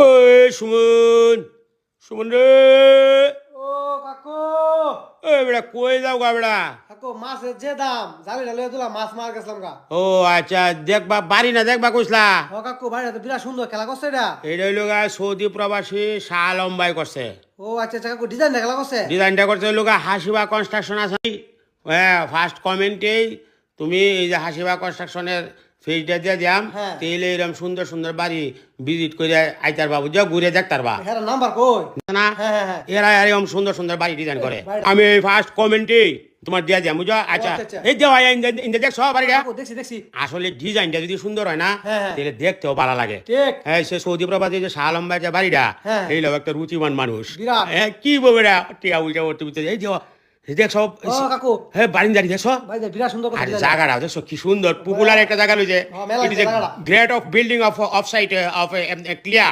ওই সুমন সুমন রে। ও কাকু। ওই বেড়া কই যাও গা বেড়া? কাকু মাছের যে দাম জালি ঢালে দিলাম মাছ মার গেছিলাম গা। ও আচ্ছা দেখবা বাড়ি না দেখবা কইসলা? ও কাকু বাইরে তো বিরাট সুন্দর খেলা করছে এটা। এইটা হইল গা সৌদি প্রবাসী শাহ লম্বাই করছে। ও আচ্ছা আচ্ছা কাকু ডিজাইন খেলা করছে? ডিজাইনটা করছে হইল গা হাসিবা কনস্ট্রাকশন আছে। হ্যাঁ ফার্স্ট কমেন্টেই তুমি এই যে হাসিবা কনস্ট্রাকশনের ফেজটা দিয়ে দিয়াম হ্যাঁ। এরকম সুন্দর সুন্দর বাড়ি ভিজিট করে আইতার বাবু যা ঘুরে বা। হ্যাঁ নাম্বার কই? না? হ্যাঁ হ্যাঁ এরা এরকম সুন্দর সুন্দর বাড়ি ডিজাইন করে। আমি এই ফার্স্ট কমেন্টে তোমার দিয়া দিয়াম বুঝো আচ্ছা। আচ্ছা, আচ্ছা। এই ইন্দে দেখছ বাড়িটা দেখছি দেখছি। আসলে ডিজাইনটা যদি সুন্দর হয় না। তাহলে দেখতেও ভালো লাগে। হ্যাঁ সে সৌদি প্রবাসী যে শাহ লম্বা যে বাড়িটা। এই লোক একটা রুচিমান মানুষ। হ্যাঁ কি বলবে টিয়া উল্টা এই দেওয়া দেখছ ও কাকু। হ্যাঁ বাড়ি দাঁড়িয়ে দেখছ সুন্দর আর জায়গাটা দেখছ কি সুন্দর। পপুলার একটা জায়গা জায়গাটা। Great of building of of site of clear